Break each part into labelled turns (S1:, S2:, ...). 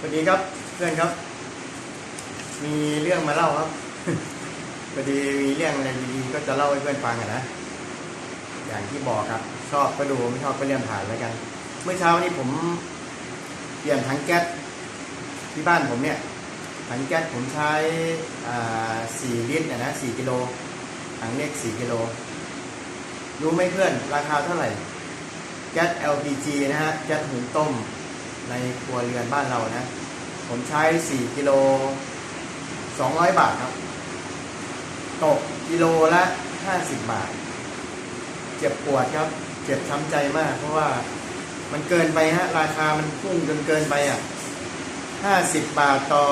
S1: สวัสดีครับเพื่อนครับ มีเรื่องมาเล่าครับพอดีมีเรื่องอะไรดีๆก็จะเล่าให้เพื่อนฟังอะนะอย่างที่บอกครับ ชอบก็ดูไม่ชอบก็เลื่อนผ่านแล้วกัน เมื่อเช้านี้ผมเปลี่ยนถังแก๊สที่บ้านผมเนี่ยถังแก๊สผมใช้สี่ลิตรนะนะสี่กิโลถังเล็กสี่กิโลรู้ไหมเพื่อน ราคาเท่าไหร่แก๊ส LPG นะฮะแก๊สหุงต้ม ในครัวเรือนบ้านเรานะ ผมใช้ 4 กิโล 200 บาทครับ ตกกิโลละ 50 บาท เจ็บปวดครับ เจ็บช้ำใจมาก เพราะว่ามันเกินไปฮะ ราคามันพุ่งจนเกินไปอะ 50 บาทต่อ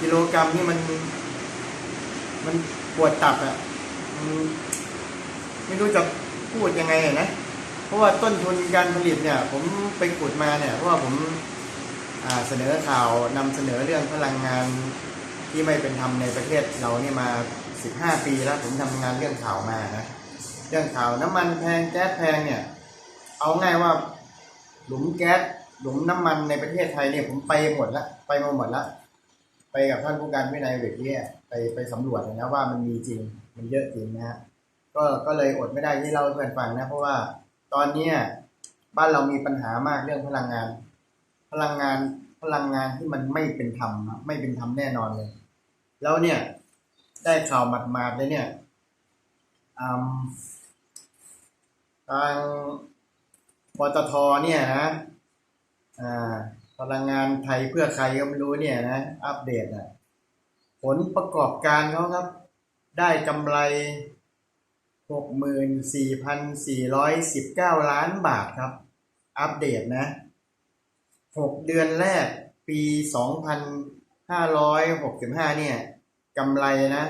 S1: กิโลกรัมนี่มัน มันปวดตับอะ ไม่รู้จะพูดยังไงนะ ราะว่าต้นทุนการผลิตเนี่ย ผมไปขุดมาเนี่ยเพราะว่าผมเสนอข่าวนำเสนอเรื่องพลังงานที่ไม่เป็นธรรมในประเทศเราเนี่ยมา 15 ปีแล้วผมทำงานเรื่องข่าวมานะเรื่องข่าวน้ำมันแพงแก๊สแพงเนี่ย เอาง่ายว่าหลุมแก๊สหลุมน้ำมันในประเทศไทยเนี่ยผมไปหมดละไปมาหมดละไปกับท่านผู้การวินัยเวกเนี่ยไปไปสำรวจนะว่ามันมีจริงมันเยอะจริงนะฮะก็ก็เลยอดไม่ได้ที่เล่าให้เพื่อนฟังนะเพราะว่า ตอนเนี้ยบ้านเรามีปัญหามากเรื่องพลังงาน พลังงานพลังงานที่มันไม่เป็นธรรมไม่เป็นธรรมแน่นอนเลย แล้วเนี่ย ได้ข่าวหมาดๆเลยเนี่ยทางปตทเนี่ยนะพลังงานไทยเพื่อใครก็ไม่รู้เนี่ยนะ อัปเดตอะผลประกอบการเขาครับ ได้กำไร 64,419 ล้านบาทครับ อัปเดตนะ 6 เดือนแรกปี 2,565 เนี่ยกำไรนะ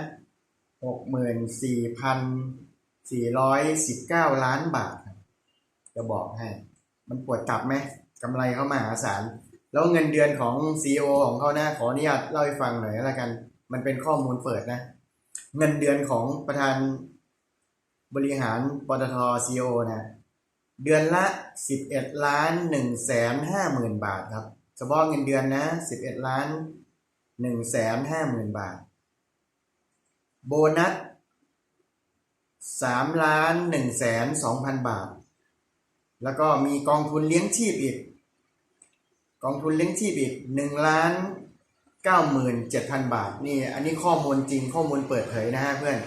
S1: 64,419 ล้านบาทครับจะบอกให้ มันปวดตับไหมกำไรเขามาหาศาล แล้วเงินเดือนของ CEO ของเขานะขออนุญาตเล่าให้ฟังหน่อยแล้วกัน มันเป็นข้อมูลเปิดนะ เงินเดือนของประธาน บริหารปตทซีโอนะเดือนละ 11ล้าน1แสน5หมื่นบาทครับเฉพาะเงินเดือนนะ 11ล้าน1แสน5หมื่นบาท โบนัส3ล้าน1แสน2พันบาท แล้วก็มีกองทุนเลี้ยงชีพอีก กองทุนเลี้ยงชีพอีก1ล้าน9หมื่น7พันบาท นี่อันนี้ข้อมูลจริงข้อมูลเปิดเผยนะฮะเพื่อน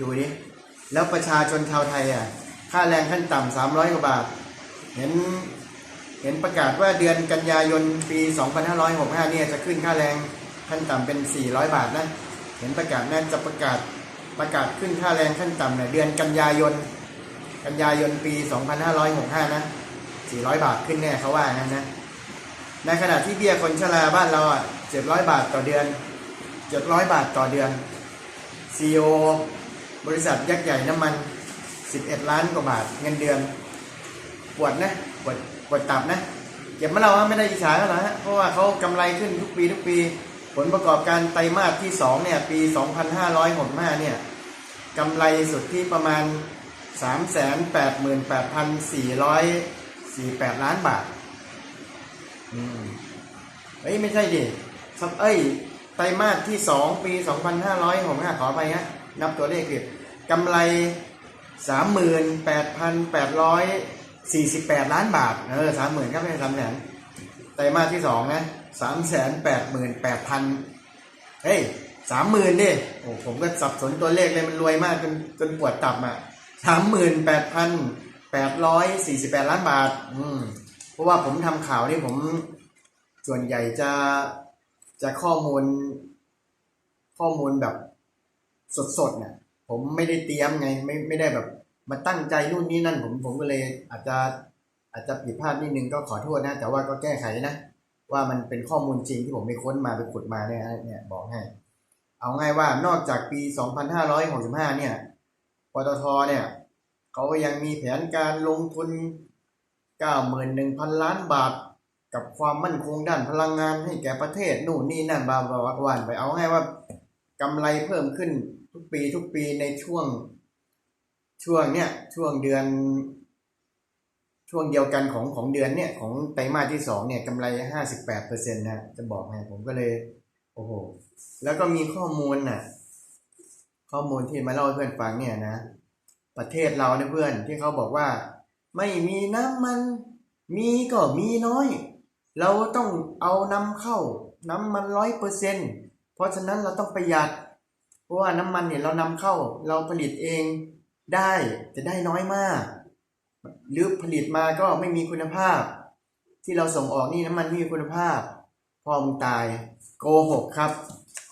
S1: ดูดิ แล้วประชาชนชาวไทยอะค่าแรงขั้นต่ำสามร้อยกว่าบาท เห็นเห็นประกาศว่าเดือนกันยายนปี 2565 เนี่ยจะขึ้นค่าแรงขั้นต่ำเป็น 400 บาทนะเห็นประกาศน่าจะประกาศประกาศขึ้นค่าแรงขั้นต่ำเนี่ยเดือนกันยายน กันยายนปี 2565 นะ 400 บาทขึ้นแน่เขาว่างั้นนะในขณะที่เบี้ยคนชราบ้านเราอะ700 บาทต่อเดือน 700 บาทต่อเดือน CEO บริษัทยักษ์ใหญ่น้ำมัน 11 ล้านกว่าบาทเงินเดือน ปวดนะ ปวดปวดตับนะเก็บมาเราไม่ได้อิจฉาเขาหรอกฮะเพราะว่าเขากำไรขึ้นทุกปีทุกปี ผลประกอบการไตรมาสที่ 2 เนี่ย ปี 2565 เนี่ยกำไรสุดที่ประมาณ 388,448 ล้านบาท อืมเอ้ย ไม่ใช่ดิเอ้ย ไตรมาสที่ 2 ปี 2565ขอไปฮะ นับตัวเลขผิดกำไร 38,848 ล้านบาท เออ 30,000ครับไม่ใช่3แสนไตรมาสที่2นะ388,000เฮ้ย30,000ดิโอ้ผมก็สับสนตัวเลขเลยมันรวยมากจนจนปวดตับอะ38,848ล้านบาท อืม เพราะว่าผมทำข่าวนี่ผม ส่วนใหญ่จะจะข้อมูล ข้อมูลแบบ สดๆเนี่ยผมไม่ได้เตรียมไงไม่ไม่ได้แบบมาตั้งใจนู่นนี่นั่น ผมผมก็เลยอาจจะอาจจะผิดพลาดนิดนึงก็ขอโทษนะ แต่ว่าก็แก้ไขนะ ว่ามันเป็นข้อมูลจริงที่ผมไปค้นมาไปขุดมาเนี่ยเนี่ยบอกให้ เอาง่ายว่านอกจากปี 2565 เนี่ยปตทเนี่ยเขายังมีแผนการลงทุน 91,000 ล้านบาท กับความมั่นคงด้านพลังงานให้แก่ประเทศนู่นนี่นั่นบาบาวักวันไปเอาให้ว่ากำไรเพิ่มขึ้น ทุกปีทุกปีในช่วงช่วงเนี้ยช่วงเดือน ช่วงเดียวกันของของเดือนเนี่ยของไตรมาสที่สองเนี่ยกำไรห้าสิบแปดเปอร์เซ็นต์นะจะบอกให้ผมก็เลย โอ้โห แล้วก็มีข้อมูลน่ะ ข้อมูลที่มาเล่าให้เพื่อนฟังเนี่ยนะ ประเทศเราเนี่ยเพื่อนที่เขาบอกว่า ไม่มีน้ำมัน มีก็มีน้อย เราต้องเอานำเข้าน้ำมันร้อยเปอร์เซ็นเพราะฉะนั้นเราต้องประหยัด ราะว่าน้ำมันเนี่ยเรานำเข้าเราผลิตเองได้จะได้น้อยมาก หรือผลิตมาก็ไม่มีคุณภาพ ที่เราส่งออกนี่น้ำมันไม่มีคุณภาพ พอมึงตายโกหกครับ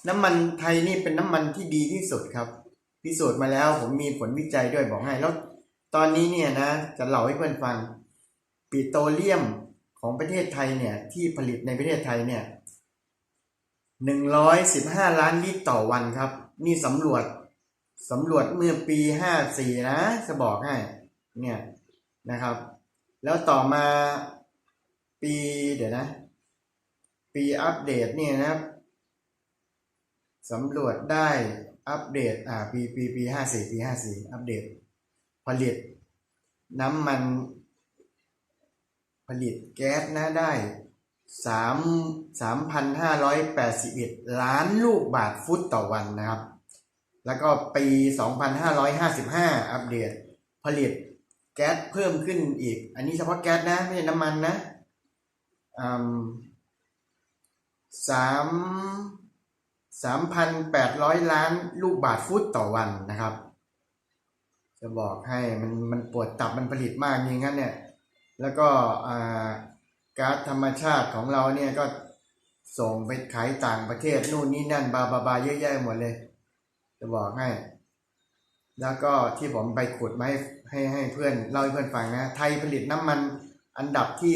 S1: น้ำมันไทยนี่เป็นน้ำมันที่ดีที่สุดครับ พิสูจน์มาแล้วผมมีผลวิจัยด้วยบอกให้แล้วตอนนี้เนี่ยนะจะเล่าให้เพื่อนฟังปิโตรเลียมของประเทศไทยเนี่ยที่ผลิตในประเทศไทยเนี่ยหนึ่งร้อยสิบห้าล้านลิตรต่อวันครับ นี่สำรวจสำรวจเมื่อปีห้าสี่นะจะบอกให้เนี่ยนะครับ แล้วต่อมาปีเดี๋ยวนะ ปีอัปเดตเนี่ยนะครับสำรวจได้อัปเดตอ่าปีปีปีห้าสี่ปีห้าสี่อัปเดต ผลิต น้ำมัน ผลิตแก๊สนะได้ สามสามพันห้าร้อยแปดสิบเอ็ดล้านลูกบาทฟุตต่อวันนะครับ แล้วก็ปีสองพันห้าร้อยห้าสิบห้าอัปเดต ผลิตแก๊สเพิ่มขึ้นอีก อันนี้เฉพาะแก๊สนะ ไม่ใช่น้ำมันนะอืมสามสามพันแปดร้อยล้านลูกบาทฟุตต่อวันนะครับ จะบอกให้มันมันปวดตับมันผลิตมากอย่างนั้นเนี่ย แล้วก็อ่า ก๊าซธรรมชาติของเราเนี่ยก็ส่งไปขายต่างประเทศนู่นนี่นั่นบาบาบาเยอะแยะหมดเลย จะบอกให้ แล้วก็ที่ผมไปขุดมาให้ให้ให้เพื่อนเล่าให้เพื่อนฟังนะ ไทยผลิตน้ำมันอันดับที่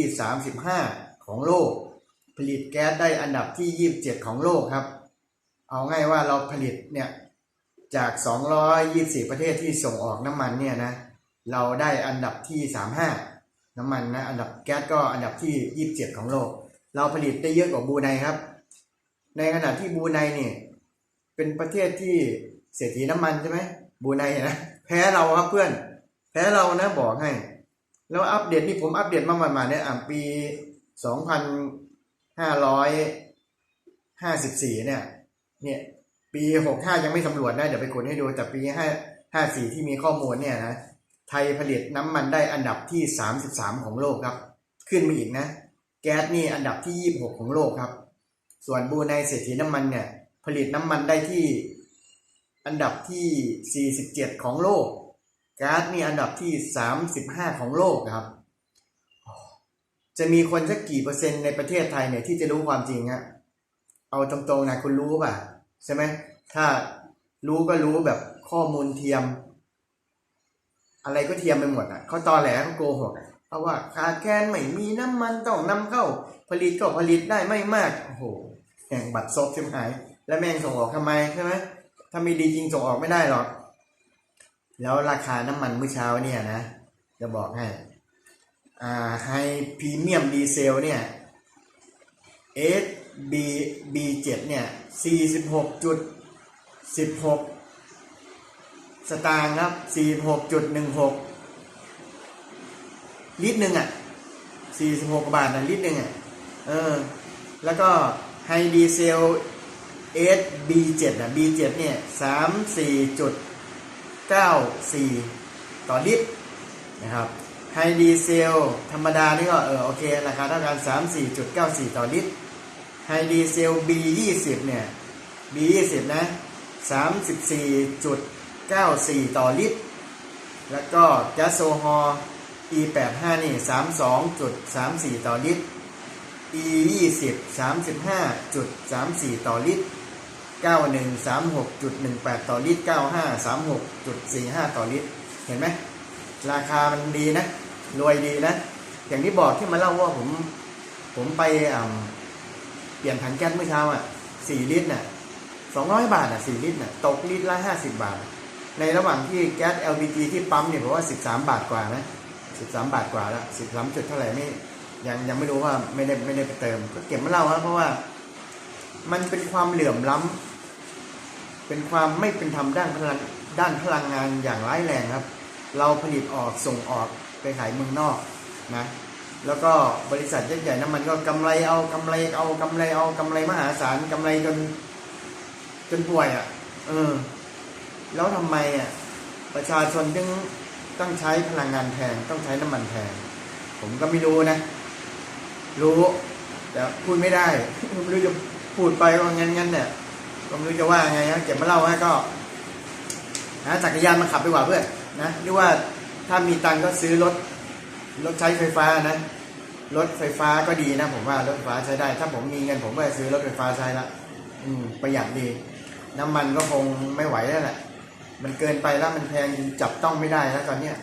S1: 35 ของโลก ผลิตแก๊สได้อันดับที่ 27 ของโลกครับ เอาง่ายว่าเราผลิตเนี่ยจาก 224 ประเทศที่ส่งออกน้ำมันเนี่ยนะ เราได้อันดับที่ 35 น้ำมันนะอันดับแก๊สก็อันดับที่27ของโลก เราผลิตได้เยอะกว่าบูไนครับ ในขณะที่บูไนเนี่ยเป็นประเทศที่เศรษฐีน้ำมันใช่ไหมบูไนนะแพ้เราครับเพื่อน แพ้เรานะบอกให้ แล้วอัปเดตนี่ผมอัปเดตมาประมาณเนี่ยอะปี2554เนี่ย เนี่ย ปี65ยังไม่สำรวจนะเดี๋ยวไปกดให้ดูแต่ปี5 54ที่มีข้อมูลเนี่ยนะ ไทยผลิตน้ำมันได้อันดับที่ 33 ของโลกครับ ขึ้นมาอีกนะ แก๊สนี่อันดับที่ 26 ของโลกครับ ส่วนบูไนเศรษฐีน้ำมันเนี่ยผลิตน้ำมันได้ที่อันดับที่ 47 ของโลกก๊าซนี่อันดับที่ 35 ของโลกครับ จะมีคนสักกี่เปอร์เซ็นต์ในประเทศไทยเนี่ยที่จะรู้ความจริงอะเอาตรงๆนะคุณรู้ป่ะ ใช่ไหมถ้ารู้ก็รู้แบบข้อมูลเทียม อะไรก็เทียมไปหมดอะเขาตอแหลเขาโกหกเพราะว่าขาดแคลนไม่มีน้ำมันต้องนำเข้า ผลิตก็ผลิตได้ไม่มากโอ้โหแห่งบัตรซบชิมหาย แล้วแม่งส่งออกทำไมใช่ไหมถ้ามีดีจริงส่งออกไม่ได้หรอก แล้วราคาน้ำมันเมื่อเช้าเนี่ยนะ จะบอกให้อ่าไฮพรีเมียมดีเซลเนี่ย S B B 7เนี่ย46จุด16 สตางค์ครับ46.16ลิตรหนึ่งอะ46บาทนะลิตรหนึ่งอะเออ แล้วก็ไฮดีเซล S B 7อะ B 7เนี่ย34.94ต่อลิตรนะครับไฮดีเซลธรรมดานี่ก็เออโอเค ราคาเท่ากัน34.94ต่อลิตรไฮดีเซล B 20เนี่ย B 20นะ 94 ต่อลิตร แล้วก็แก๊สโซฮอล์ E 85 นี่ 32.34 ต่อลิตร E 20 35.34 ต่อลิตร 91 36.18 ต่อลิตร 95 36.45 ต่อลิตร เห็นไหม ราคามันดีนะ รวยดีนะ อย่างที่บอกที่มาเล่าว่าผม ผมไปเปลี่ยนถังแก๊สเมื่อเช้าอะ 4 ลิตรน่ะ200 บาทอะ 4 ลิตรน่ะ ตกลิตรละ 50 บาท ในระหว่างที่แก๊ส LPG ที่ปั๊มเนี่ยผมว่า 13 บาทกว่านะ 13 บาทกว่าแล้ว13จุดเท่าไหร่ไม่ยังยังไม่รู้ว่าไม่ได้ไม่ได้ไปเติม ก็เก็บมาเล่าครับเพราะว่า มันเป็นความเหลื่อมล้ำเป็นความไม่เป็นธรรมด้านพลังด้านพลังงานอย่างร้ายแรงครับ เราผลิตออกส่งออกไปขายเมืองนอกนะแล้วก็บริษัทยักษ์ใหญ่น้ำมันก็กำไรเอากำไรเอากำไรเอากำไรมหาศาลกำไรจนจนป่วยอะ่ะ เออ แล้วทำไมอะประชาชนถึงต้องใช้พลังงานแพงต้องใช้น้ำมันแพง ผมก็ไม่รู้นะ รู้ แต่พูดไม่ได้ไม่รู้จะพูดไปว่างั้นงั้นเนี่ยก็ไม่รู้จะว่าไงนะเก็บมาเล่าให้ก็หาจักรยานมาขับดีกว่าเพื่อนนะหรือว่าถ้ามีตังก็ซื้อรถรถใช้ไฟฟ้านะรถไฟฟ้าก็ดีนะ ผมว่ารถไฟฟ้าใช้ได้ ถ้าผมมีเงินผมก็จะซื้อรถไฟฟ้าใช้ละอืมประหยัดดี น้ำมันก็คงไม่ไหวแล้วแหละ มันเกินไปแล้วมันแพงจับต้องไม่ได้แล้วตอนเนี้ย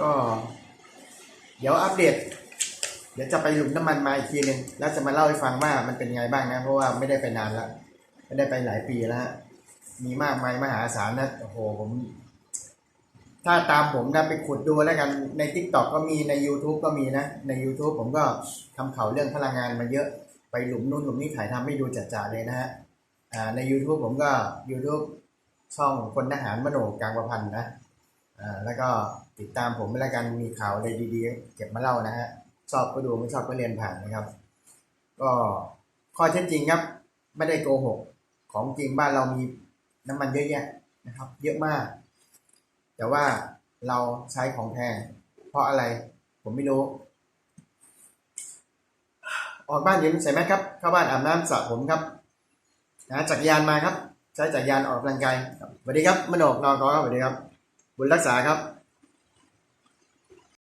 S1: ก็ เดี๋ยวอัปเดต เดี๋ยวจะไปหลุมน้ำมันมาอีกทีหนึ่งแล้วจะมาเล่าให้ฟังว่ามันเป็นไงบ้างนะ เพราะว่าไม่ได้ไปนานแล้วไม่ได้ไปหลายปีแล้วฮะมีมากมายมหาศาลนะโอ้โหผม ถ้าตามผมนะไปขุดดูแล้วกันใน t ิ k t o k ก็มีใน YouTube ก็มีนะ ใน YouTube ผมก็ทำข่าวเรื่องพลังงานมาเยอะไปหลุมนู่นหลุมนี่ถ่ายทำให้ดูจัดๆเลยนะฮะใน YouTube ผมก็ YouTube ช่องคนทหารมโนกลางประพันธ์นะอ่าแล้วก็ติดตามผมแล้วกันมีข่าวอะไรดีๆ เก็บมาเล่านะฮะชอบก็ดูไม่ชอบก็เรียนผ่านนะครับ ก็ข้อเท็จจริงครับ ไม่ได้โกหกของจริงบ้านเรามีน้ำมันเยอะแยะนะครับ เยอะมาก แต่ว่าเราใช้ของแพงเพราะอะไรผมไม่รู้ ออกบ้านเย็นใส่แมสครับเข้าบ้านอาบน้ำสระผมครับนะจักรยานมาครับ ใช้จักรยานออกกำลังกายสวัสดีครับมโนกนอกอครับสวัสดีครับ บุญรักษาครับ